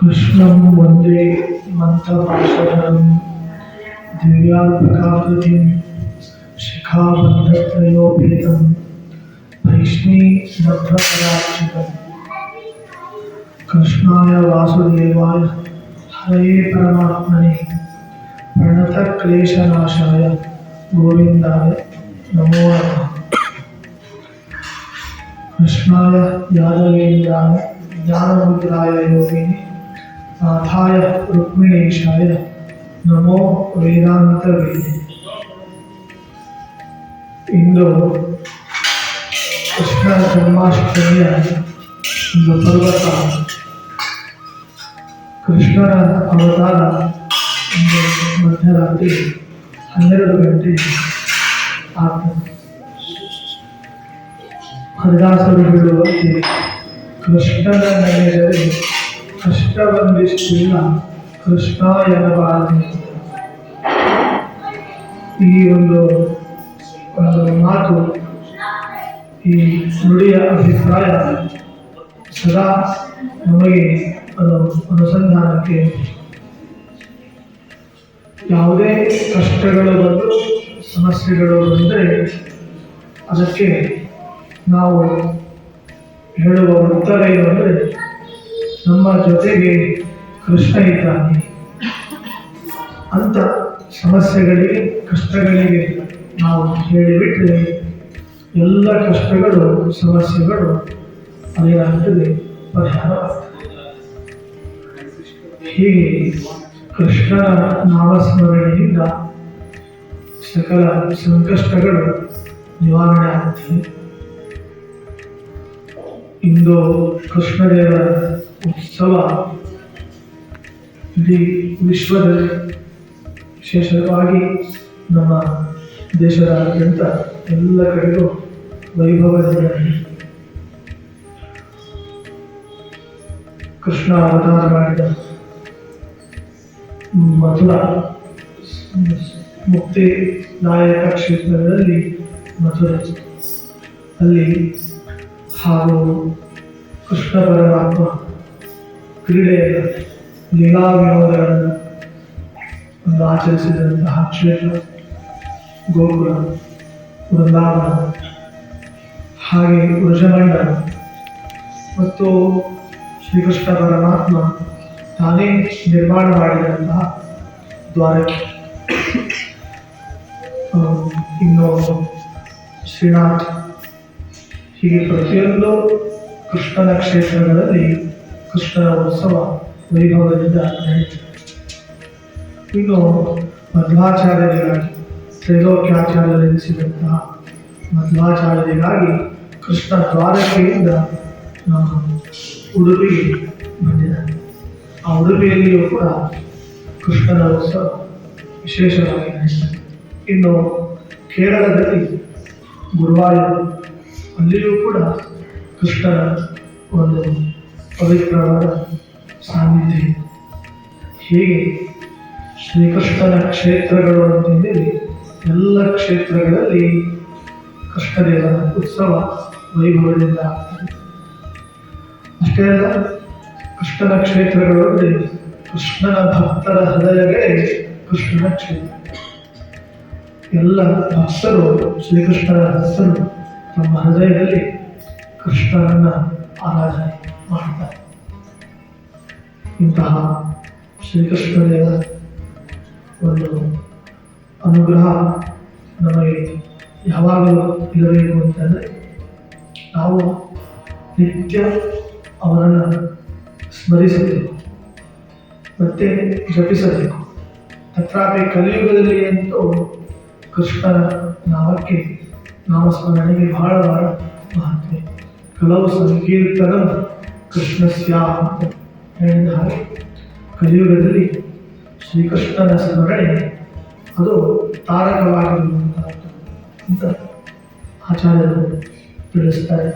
कृष्णं वंदे मन्त्रपाशधरं दिव्याल्पकाकृतिं शिखाबन्धत्रयोपेतं भैष्मीदग्धपरार्चितम् कृष्णाय वासुदेवाय हरे परमात्मने प्रणतक्लेशनाशाय गोविन्दाय नमो नमः। कृष्णाय यादवेन्द्राय ज्ञानमुद्राय योगिनि नाथाय रुक्मिणीशाय ನಮೋ ವೇದಾಂತ ವೇದಿ ಇಂದು ಕೃಷ್ಣ ಜನ್ಮಾಷ್ಟಮಿಯ ಒಂದು ಪರ್ವತ ಕೃಷ್ಣನ ಅವತಾರ ಒಂದು ಮಧ್ಯರಾತ್ರಿ ಹನ್ನೆರಡು ಗಂಟೆ ಆಗ್ತದೆ ಹರಿದಾಸರು ಹೇಳುವಂತೆ ಕೃಷ್ಣನ ನೆನೆದರೆ ಕಷ್ಟ ಬಂದಿಷ್ಟಿಲ್ಲ ಕೃಷ್ಣ ಈ ಒಂದು ಒಂದು ಮಾತು, ಈ ನುಡಿಯ ಅಭಿಪ್ರಾಯ ಸದಾ ನಮಗೆ ಅದು ಅನುಸಂಧಾನಕ್ಕೆ ಯಾವುದೇ ಕಷ್ಟಗಳು ಬಂದು ಸಮಸ್ಯೆಗಳು ಬಂದರೆ ಅದಕ್ಕೆ ನಾವು ಹೇಳುವ ಉತ್ತರ ಏನು ಅಂದರೆ ನಮ್ಮ ಜೊತೆಗೆ ಕೃಷ್ಣ ಇದ್ದಾನೆ. ಅಂತ ಸಮಸ್ಯೆಗಳಿಗೆ, ಕಷ್ಟಗಳಿಗೆ ನಾವು ಹೇಳಿಬಿಟ್ಟರೆ ಎಲ್ಲ ಕಷ್ಟಗಳು, ಸಮಸ್ಯೆಗಳು ಅದೇನಾಗ್ತದೆ ಪರಿಹಾರವಾಗ್ತದೆ ಹೀಗೆ ಕೃಷ್ಣನ ನಾಮಸ್ಮರಣೆಯಿಂದ ಸಕಲ ಸಂಕಷ್ಟಗಳು ನಿವಾರಣೆ ಆಗ್ತದೆ. ಇಂದು ಕೃಷ್ಣದೇವರ ಉತ್ಸವ ಇಡೀ ವಿಶ್ವದಲ್ಲಿ ವಿಶೇಷವಾಗಿ ನಮ್ಮ ದೇಶದಾದ್ಯಂತ ಎಲ್ಲ ಕಡೆಗೂ ವೈಭವದಿಂದ ಕೃಷ್ಣ ಅವತಾರ ಮಾಡಿದ ಮಥುರಾ ಮುಕ್ತಿ ನಾಯಕ ಕ್ಷೇತ್ರದಲ್ಲಿ ಮಥುರೆ. ಅಲ್ಲಿ ಹಾಗೂ ಕೃಷ್ಣ ಪರಮಾತ್ಮ ಕ್ರೀಡೆಯ ಲೀಲಾ ವಿನೋದಗಳನ್ನು ಒಂದು ಆಚರಿಸಿದಂತಹ ಕ್ಷೇತ್ರ ಗೋಕುಲ ವೃಂದಾವನ, ಹಾಗೆ ವೃಷಮಂಡ ಮತ್ತು ಶ್ರೀಕೃಷ್ಣ ಪರಮಾತ್ಮ ತಾನೇ ನಿರ್ಮಾಣ ಮಾಡಿದಂತಹ ದ್ವಾರಕೆ ಇನ್ನು ಶ್ರೀನಾಥ್, ಹೀಗೆ ಪ್ರತಿಯೊಂದು ಕೃಷ್ಣನ ಕ್ಷೇತ್ರಗಳಲ್ಲಿ ಕೃಷ್ಣನ ಉತ್ಸವ ವೈಭವದಿಂದ ನಡೆಯುತ್ತದೆ ಇನ್ನು ಮಧ್ವಾಚಾರ್ಯರಿಗಾಗಿ, ತ್ರೈಲೋಕ್ಯಾಚಾರ್ಯರೆನಿಸಿದಂತಹ ಮಧ್ವಾಚಾರ್ಯರಿಗಾಗಿ ಕೃಷ್ಣ ದ್ವಾರಕೆಯಿಂದ ಉಡುಪಿಗೆ ಬಂದಿದ್ದಾನೆ ಆ ಉಡುಪಿಯಲ್ಲಿಯೂ ಕೂಡ ಕೃಷ್ಣನ ಉತ್ಸವ ವಿಶೇಷವಾಗಿ ನಡೆಯುತ್ತದೆ ಇನ್ನು ಕೇರಳದಲ್ಲಿ ಗುರುವಾಯೂರು ಅಲ್ಲಿಯೂ ಕೂಡ ಕೃಷ್ಣನ ಒಂದು ಪವಿತ್ರವಾದ ಸಾನ್ನಿಧ್ಯ. ಹೀಗೆ ಶ್ರೀಕೃಷ್ಣನ ಕ್ಷೇತ್ರಗಳು ಅಂತಂದೇಳಿ ಎಲ್ಲ ಕ್ಷೇತ್ರಗಳಲ್ಲಿ ಕೃಷ್ಣದೇವರ ಉತ್ಸವ ವೈಭವದಿಂದ ಆಗ್ತದೆ. ಅಷ್ಟೇ ಅಲ್ಲ, ಕೃಷ್ಣನ ಕ್ಷೇತ್ರಗಳಲ್ಲಿ ಕೃಷ್ಣನ ಭಕ್ತರ ಹೃದಯಗಳೇ ಕೃಷ್ಣನ ಕ್ಷೇತ್ರ. ಎಲ್ಲ ಭಕ್ತರು ಶ್ರೀಕೃಷ್ಣನ ಹಸರು ತಮ್ಮ ಹೃದಯದಲ್ಲಿ ಕೃಷ್ಣನನ್ನ ಆರಾಧನೆ. ಮಾಡ್ತಾರೆ ಇಂತಹ ಶ್ರೀಕೃಷ್ಣನ ಒಂದು ಅನುಗ್ರಹ ನಮಗೆ ಯಾವಾಗಲೂ ಇರಬೇಕು ಅಂತಂದರೆ ನಾವು ನಿತ್ಯ ಅವರನ್ನು ಸ್ಮರಿಸಬೇಕು, ಮತ್ತೆ ಜಪಿಸಬೇಕು ತಥಾಪಿ ಕಲಿಯುಗದಲ್ಲಿ ಅಂತೂ ಕೃಷ್ಣನ ನಾಮಕ್ಕೆ ನಾಮಸ್ಮರಣೆಗೆ ಬಹಳ ಬಹಳ ಮಹತ್ವ. ಕೆಲವು ಸಂಕೀರ್ತನ ಕೃಷ್ಣಸ್ಯ ಅಂತ ಹೇಳಿದ ಹಾಗೆ ಕಲಿಯುಗದಲ್ಲಿ ಶ್ರೀಕೃಷ್ಣನ ಸ್ಮರಣೆ ಅದು ತಾರಕವಾಗಿರುವಂತಹ ಅಂತ ಆಚಾರ್ಯರು ತಿಳಿಸ್ತಾರೆ